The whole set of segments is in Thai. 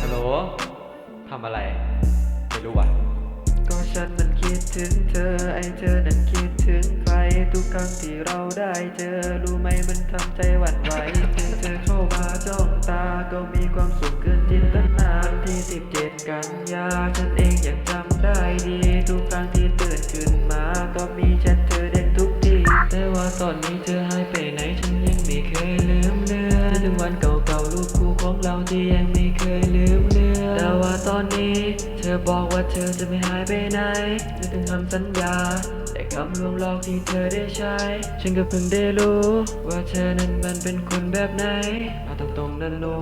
ฮัลโหลทำอะไร ไม่รู้ว่ะ ก็ฉันมันคิดถึงเธอ ไอเธอนั้นคิดถึงใคร ทุกครั้งที่เราได้เจอ รู้ไหมมันทำใจหวั่นไหวเพียงเธอเข้ามาจ้องตา ก็มีความสุขเกินจินตนาที่สิบเจ็ดกันยา ฉันเองยังจำได้ดี ทุกครั้งที่ตื่นขึ้นมา ก็มีแชทเธอเด่นทุกที แต่ว่าตอนนี้เธอหายไปไหน ฉันยังไม่เคยลืมเลือนถึงวันเก่าๆรูปคู่ของเราที่ยังม่ ธอบอกว่าเธอจะไม่หายไปไหนนึกถึงคำสัญญา แต่คำลวงหลอกที่เธอได้ใช้ ฉันก็เพิ่งได้รู้ ว่าเธอนั้นมันเป็นคนแบบไหนเอาตรงๆนั้นหนู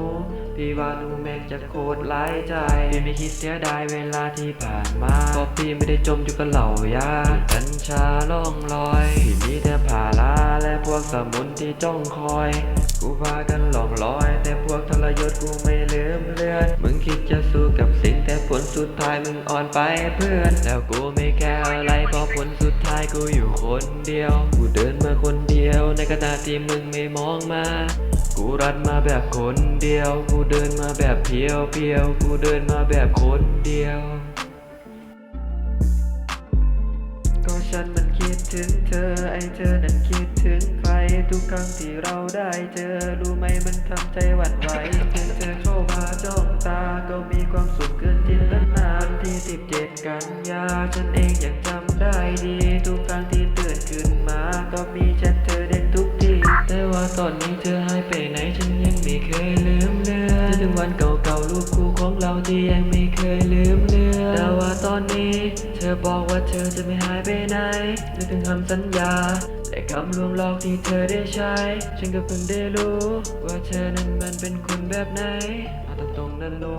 พี่ว่าหนูแม่งจะโคตรร้ายใจพี่ไม่คิดเสียดายเวลาที่ผ่านมาเพราะพี่ไม่ได้จมอยู่กับเหล่ายากัญชาล่องลอยพี่มีแต่ผาลาและพวกสมุนที่จ้องคอย กูพากันหลอกลอย แต่พวกทรยศกูไม่ลืมเลือน มึงคิดจะสู้กับสิ่ง สุดท้ายมึงอ่อนไปเพื่อนแล้วกูไม่แคร์อะไรเพราะผลสุดท้ายกูอยู่คนเดียว กูเดินมาคนเดียว ในขณะที่มึงไม่มองมา กูรัดมาแบบคนเดียว กูเดินมาแบบเพียวเพียวกูเดินมาแบบคนเดียว ก็ฉันมันคิดถึงเธอไอเธอนั้นคิดถึงใครทุกครั้งที่เราได้เจอรู้ไหมมันทำใจหวั่นไหวเพียงเธอ 17 กันยาฉันเองยังจำได้ดี ทุกครั้งที่ตื่นขึ้นมา ก็มีแชทเธอเด้งทุกที แต่ว่าตอนนี้เธอหายไปไหนฉันยังไม่เคยลืมเลือนถึงวันเก่าๆรูปคู่ของเราที่ยังไม่เคยลืมเลือนแต่ว่าตอนนี้ เธอบอกว่าเธอจะไม่หายไปไหนนึกถึงคำสัญญา แต่คำลวงหลอกที่เธอได้ใช้ ฉันก็เพิ่งได้รู้ ว่าเธอนั้นมันเป็นคนแบบไหนเอาตรงๆนั้นหนู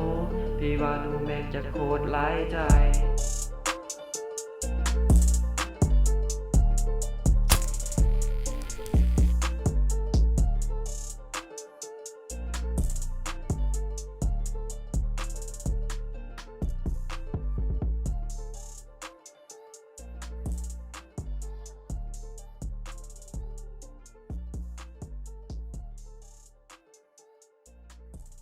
พี่ว่าหนูแม่งจะโคตรร้ายใจ